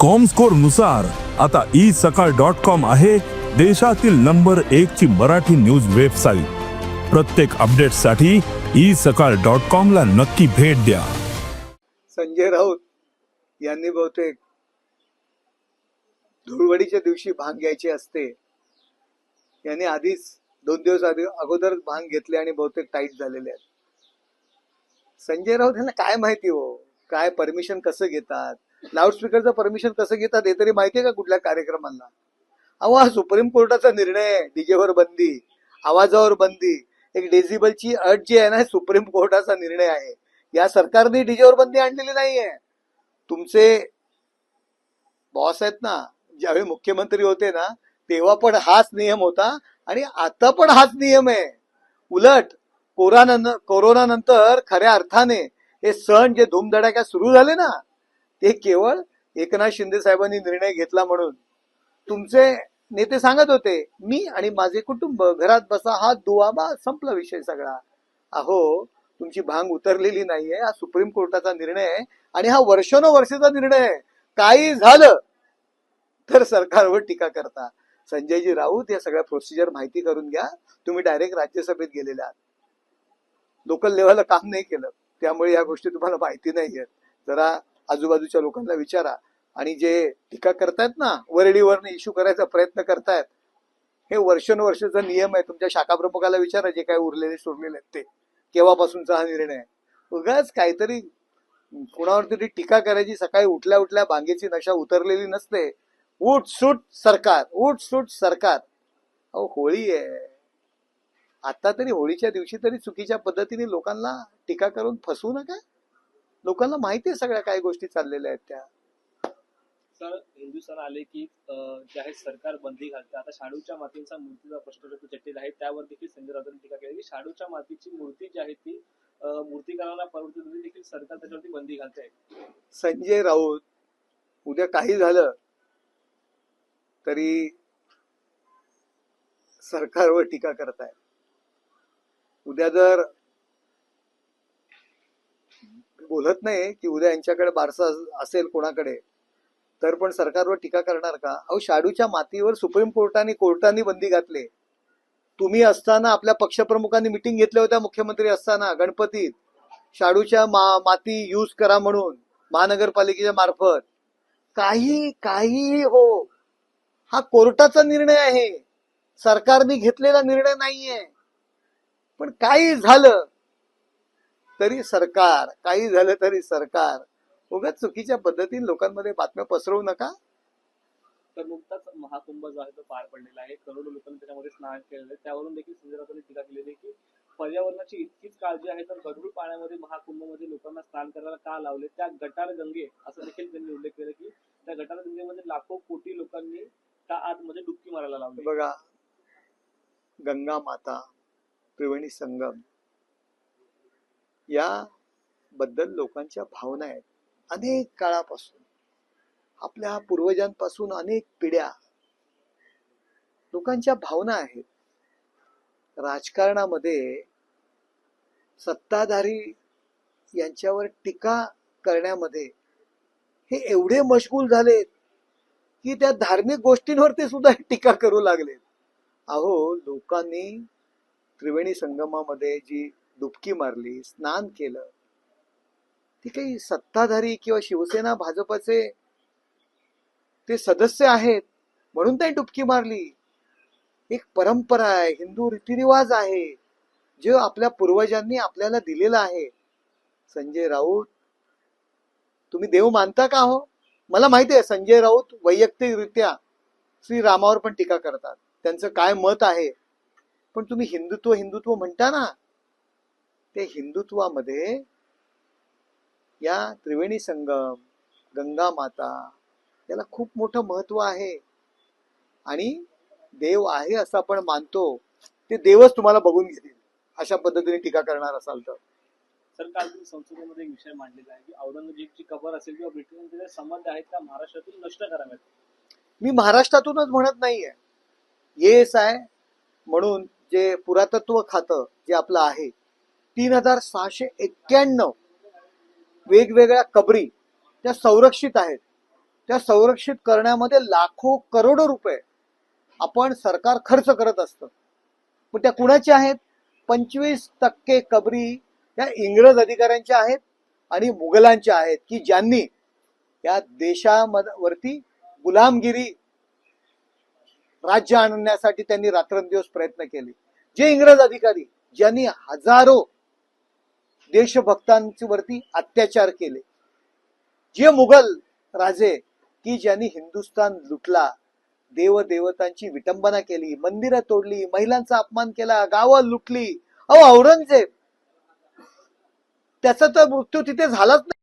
कॉमस्कोरनुसार आता ई सकाळ dot com आहे देशातील नंबर एक ची मराठी न्यूज वेबसाईट प्रत्येक अपडेटसाठी ई सकाळ डॉट कॉम ला नक्की भेट द्या. संजय राऊत यांनी बहुतेक धुळवडीच्या दिवशी भांग घ्यायची असते. यांनी आधीच दोन दिवस आधी अगोदर भांग घेतले आणि बहुतेक टाईट झालेले आहेत. संजय राऊत यांना काय माहिती हो? काय परमिशन कसं घेतात? लाऊडस्पीकरचं परमिशन कसं घेतात हे तरी माहितीये का कुठल्या कार्यक्रमांना? अहो हा सुप्रीम कोर्टाचा निर्णय डीजेवर बंदी आवाजावर बंदी. एक डेझिबलची अट जी आहे ना सुप्रीम कोर्टाचा निर्णय आहे. या सरकारने डीजेवर बंदी आणलेली नाहीये. तुमचे बॉस आहेत ना ज्यावेळी मुख्यमंत्री होते ना तेव्हा पण हाच नियम होता आणि आता पण हाच नियम आहे. उलट कोरोना नंतर खऱ्या अर्थाने हे सण जे धूमधडाक्यात सुरू झाले ना ते केवळ एकनाथ शिंदे साहेबांनी निर्णय घेतला म्हणून. तुमचे नेते सांगत होते मी आणि माझे कुटुंब घरात बसा हा दुआबा संपला विषय सगळा. अहो तुमची भांग उतरलेली नाहीये हा सुप्रीम कोर्टाचा निर्णय आहे आणि हा वर्षानुवर्षाचा निर्णय आहे. काही झालं तर सरकारवर टीका करता. संजयजी राऊत या सगळ्या प्रोसिजर माहिती करून घ्या. तुम्ही डायरेक्ट राज्यसभेत गेलेले आहात. लोकल लेवलला काम नाही केलं. त्यामुळे या गोष्टी तुम्हाला माहिती नाही आहेत जरा आजूबाजूच्या लोकांना विचारा. आणि जे टीका करतायत ना वरडीवरनं इश्यू करायचा प्रयत्न करतायत हे वर्षानुवर्षाचा नियम आहे. तुमच्या शाखा प्रमुखाला विचारा जे काय उरलेले सोडलेले आहेत ते. केव्हापासूनचा हा निर्णय आहे? उगाच काहीतरी कुणावर तरी टीका करायची सकाळी उठल्या उठल्या भांगेची नशा उतरलेली नसते. उठ सूट सरकार उठ सूट सरकार. अहो होळी आहे. आता तरी होळीच्या दिवशी तरी चुकीच्या पद्धतीने लोकांना टीका करून फसवू नका. लोकांना माहिती आहे सगळ्या काही गोष्टी चाललेल्या आहेत त्या. सर हिंदुस्थान आले की जे आहे सरकार बंदी घालते. आता शाडूच्या मातीचा मूर्तीचा प्रश्न जो आहे त्यावर देखील संजय राऊतांनी टीका केली. की शाडूच्या मातीची मूर्ती जी आहे ती मूर्तिकारांना परवडते देखील सरकार त्याच्यावरती बंदी घालते. आहे संजय राऊत उद्या काही झालं तरी सरकारवर टीका करताय उद्या जर बोलत नाही की उद्या यांच्याकडे बारसा असेल कोणाकडे तर पण सरकारवर टीका करणार का? अहो शाडूच्या मातीवर सुप्रीम कोर्टाने कोर्टाने बंदी घातली. तुम्ही असताना आपल्या पक्षप्रमुखांनी मिटिंग घेतल्या होत्या मुख्यमंत्री असताना गणपतीत शाडूच्या मा माती यूज करा म्हणून महानगरपालिकेच्या मार्फत. काही काही हो. हा कोर्टाचा निर्णय आहे. सरकारने घेतलेला निर्णय नाहीये. पण काही झालं तरी सरकार काही झालं तरी सरकार उगाच चुकीच्या पद्धतीने लोकांमध्ये बातम्या पसरवू नका. तर नुकताच महाकुंभ जो आहे तो पार पडलेला आहे. करोडो लोकांनी त्याच्यामध्ये स्नान केलेलं आहे. त्यावरून देखील संजय राऊतांनी टीका केलेली की पर्यावरणाची इतकीच काळजी आहे तर गढूळ पाण्यामध्ये महाकुंभमध्ये लोकांना स्नान करायला का लावले? त्या गटार गंगे असं देखील त्यांनी उल्लेख केला की त्या गटार गंगेमध्ये लाखो कोटी लोकांनी त्या आतमध्ये डुबकी मारायला लावली. बघा गंगा माता त्रिवेणी संगम या बद्दल लोकांच्या भावना आहेत. अनेक काळापासून आपल्या पूर्वजांपासून अनेक पिढ्या लोकांच्या भावना आहेत. राजकारणामध्ये सत्ताधारी यांच्यावर टीका करण्यामध्ये हे एवढे मशगूल झालेत की त्या धार्मिक गोष्टींवरती सुद्धा टीका करू लागलेत. अहो लोकांनी त्रिवेणी संगमामध्ये जी डुबकी मारली स्नान केलं. ती काही सत्ताधारी किंवा शिवसेना भाजपचे ते सदस्य आहेत म्हणून त्यांनी डुबकी मारली. एक परंपरा आहे हिंदू रीतिरिवाज आहे जे आपल्या पूर्वजांनी आपल्याला दिलेला आहे. संजय राऊत तुम्ही देव मानता का हो? मला माहिती आहे संजय राऊत वैयक्तिकरित्या श्री रामावर पण टीका करतात. त्यांचं काय मत आहे? पण तुम्ही हिंदुत्व हिंदुत्व म्हणता ना ते हिंदुत्वामध्ये या त्रिवेणी संगम गंगा माता याला खूप मोठं महत्त्व आहे. आणि देव आहे असं आपण मानतो ते देवच तुम्हाला बघून घेतील. अशा पद्धतीने टीका करणार असाल तर. सर काल तुम्ही संसदेमध्ये एक विषय मांडलेला आहे की औरंगजेबची कबर असेल किंवा ब्रिटनचे जे संबंध आहेत त्या महाराष्ट्रातून नष्ट कराव्यात. मी महाराष्ट्रातूनच म्हणत नाहीये. येस आहे म्हणून जे पुरातत्व खातं जे आपलं आहे तीन हजार सहाशे एक्क्याण्णव वेगवेगळ्या कबरी त्या संरक्षित आहेत. त्या संरक्षित करण्यामध्ये लाखो करोडो रुपये आपण सरकार खर्च करत असतं. पण त्या कुणाच्या आहेत? पंचवीस टक्के कबरी त्या इंग्रज अधिकाऱ्यांच्या आहेत आणि मुघलांच्या आहेत की ज्यांनी या देशावरती गुलामगिरी राज्य आणण्यासाठी त्यांनी रात्रंदिवस प्रयत्न केले. जे इंग्रज अधिकारी ज्यांनी हजारो देशभक्तांवरती अत्याचार केले. जे मुघल राजे की ज्यांनी हिंदुस्थान लुटला देवदेवतांची विटंबना केली मंदिरं तोडली महिलांचा अपमान केला गावं लुटली. अहो औरंगजेब त्याचा तर मृत्यू तिथे झालाच नाही.